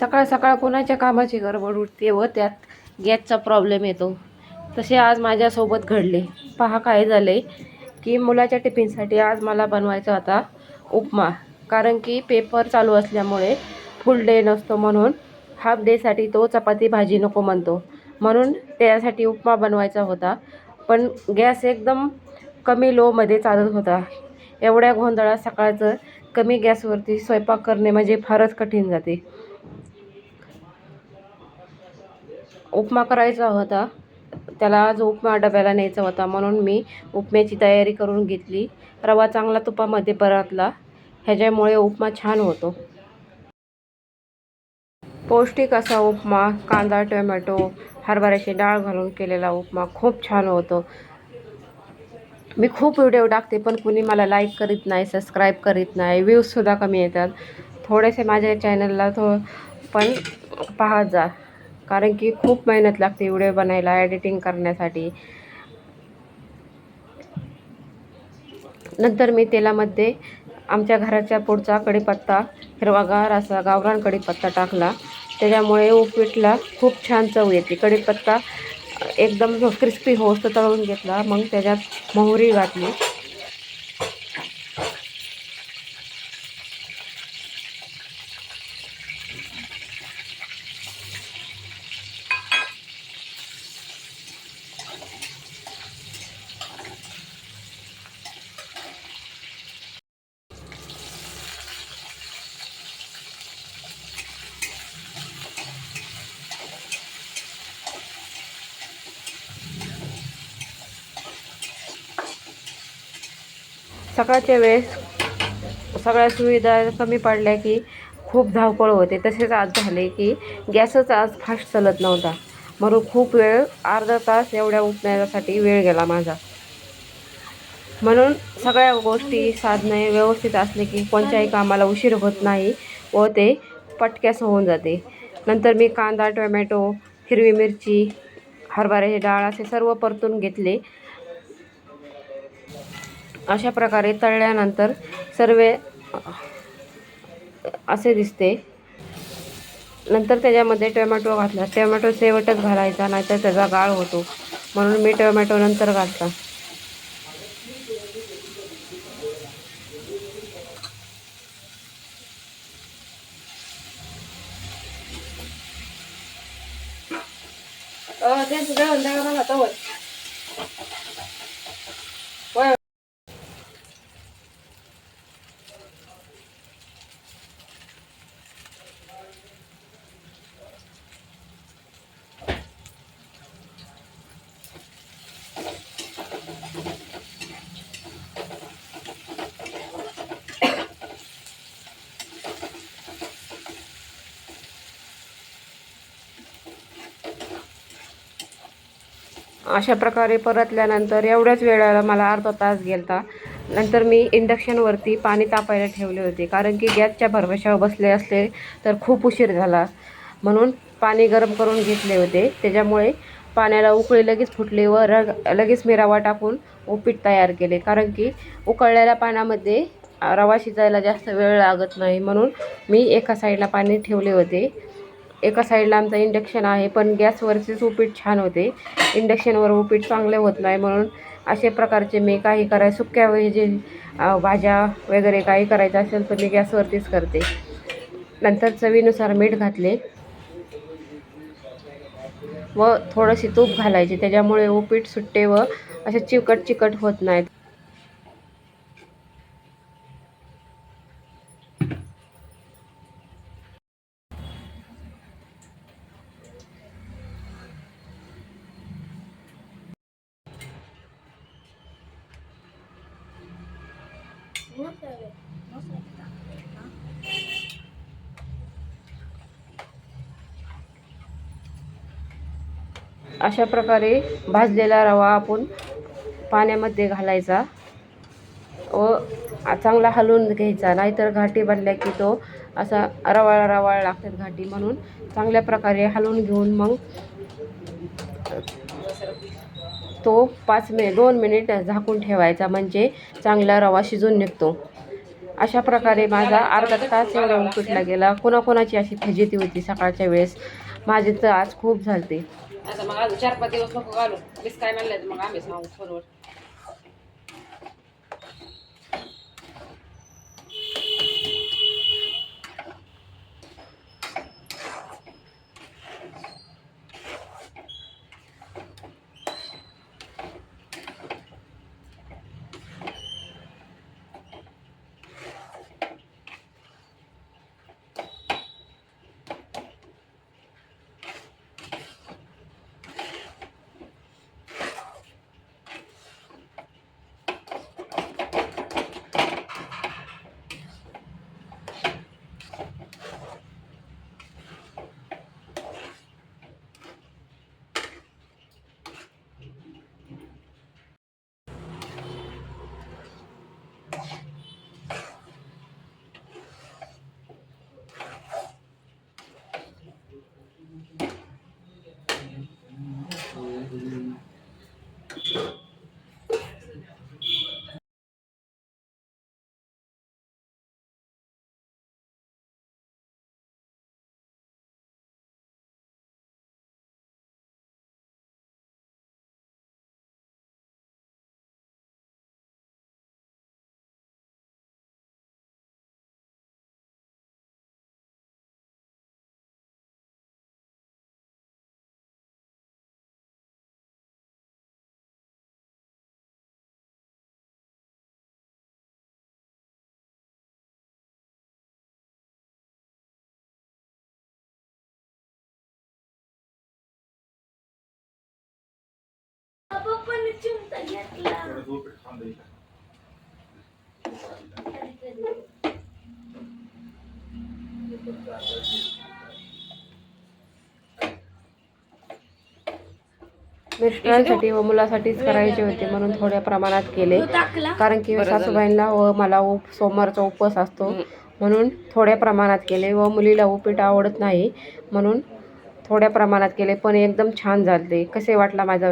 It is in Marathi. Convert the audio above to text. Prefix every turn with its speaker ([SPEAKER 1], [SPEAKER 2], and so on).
[SPEAKER 1] सकाळ सकाळ कोणाच्या कामाची गडबड उठते व त्यात गॅसचा प्रॉब्लेम येतो. तसे आज माझ्यासोबत घडले. पहा काय झाले की मुलाच्या टिफिनसाठी आज मला बनवायचा होता उपमा. कारण की पेपर चालू असल्यामुळे फुल डे नसतो म्हणून हाफ डेसाठी तो चपाती भाजी नको म्हणतो. म्हणून त्यासाठी उपमा बनवायचा होता. पण गॅस एकदम कमी लोमध्ये चालत होता. एवढ्या गोंधळात सकाळचं कमी गॅसवरती स्वयंपाक करणे म्हणजे फारच कठीण जाते. उपमा करायचा होता. त्याला आज उपमा डब्याला न्यायचा होता. म्हणून मी उपम्याची तयारी करून घेतली. रवा चांगला तुपामध्ये परतला. ह्याच्यामुळे उपमा छान होतो. पौष्टिक असा उपमा कांदा टोमॅटो हरभऱ्याची डाळ घालून केलेला उपमा खूप छान होतो. मी खूप व्हिडिओ टाकते पण कुणी मला लाईक करीत नाही सबस्क्राईब करीत नाही व्ह्यूजसुद्धा कमी येतात. थोडेसे माझ्या चॅनलला थो पण पाहत जा. कारण की खूप मेहनत लागते व्हिडिओ बनायला एडिटिंग करण्यासाठी. नंतर मी तेलामध्ये आमच्या घराच्या पुढचा कढीपत्ता हिरवागार असा गावरान कढीपत्ता टाकला. त्याच्यामुळे उपीटला खूप छान चव येते. कढीपत्ता एकदम क्रिस्पी होस्त तळून घेतला. मग त्याच्यात मोहरी घातली. सकाळच्या वेळेस सगळ्या सुविधा कमी पडल्या की खूप धावपळ होते. तसेच आज झाले की गॅसच आज फास्ट चालत नव्हता. म्हणून खूप वेळ अर्धा तास एवढ्या उपण्यासाठी वेळ गेला माझा. म्हणून सगळ्या गोष्टी साधने व्यवस्थित असले की कोणत्याही कामाला उशीर होत नाही व ते पटक्यास होऊन जाते. नंतर मी कांदा टोमॅटो हिरवी मिरची हरभऱ्याची डाळ असे सर्व परतून घेतले. अशा प्रकारे तळल्यानंतर सर्व असे दिसते. नंतर त्याच्यामध्ये टोमॅटो घातला. टोमॅटो शेवटच घालायचा नाहीतर त्याचा गाळ होतो. म्हणून मी टोमॅटो नंतर घातला अशा प्रकारे परतल्यानंतर एवढ्याच वेळेला मला अर्धा तास गेलता. नंतर मी इंडक्शनवरती पाणी तापायला ठेवले होते. कारण की गॅसच्या भरवशावर बसले असले तर खूप उशीर झाला. म्हणून पाणी गरम करून घेतले होते. त्याच्यामुळे पाण्याला उकळी लगेच फुटली व रग लगेच मी रवा टाकून उपीट तयार केले. कारण की उकळलेल्या पाण्यामध्ये रवा शिजायला जास्त वेळ लागत नाही. म्हणून मी एका साईडला पाणी ठेवले होते. एका साईडला आमचं इंडक्शन आहे पण गॅसवरचेच उपीट छान होते. इंडक्शनवर उपीट चांगले होत नाही म्हणून असे प्रकारचे मी काही कराय सुक्या जे भाज्या वगैरे काही करायचं असेल तर मी गॅसवरतीच करते. नंतर चवीनुसार मीठ घातले. व थोडीशी तूप घालायची त्याच्यामुळे उपीट सुट्टे व असे चिकट चिकट होत नाहीत. अशा प्रकारे भाजलेला रवा आपण पाण्यामध्ये घालायचा. व चांगला हलवून घ्यायचा. नाहीतर घाटी बनल्या की तो असा रवाळ रवाळ लागतात घाटी म्हणून. चांगल्या प्रकारे हलवून घेऊन मग तो पाच मिनिट दोन मिनिट झाकून ठेवायचा म्हणजे चांगला रवा शिजून निघतो. अशा प्रकारे माझा अर्धा तास एवढा उपीटला गेला. कोणाकोणाची अशी फजिती होती सकाळच्या वेळेस. माझी तर आज खूप झालते.
[SPEAKER 2] आता मग अजून चार पाच दिवस नको घालू. काय म्हणलं मग मग सांगू फोनवर
[SPEAKER 1] मिस्टरांसाठी व मुलासाठीच करायचे होते म्हणून थोड्या प्रमाणात केले. कारण की. सासूबाईंना व मला उप सोमवारचा उपवास असतो. म्हणून थोड्या प्रमाणात केले व मुलीला उपीट आवडत नाही. म्हणून थोड्या प्रमाणात केले. पण एकदम छान झाले. कसे वाटला माझा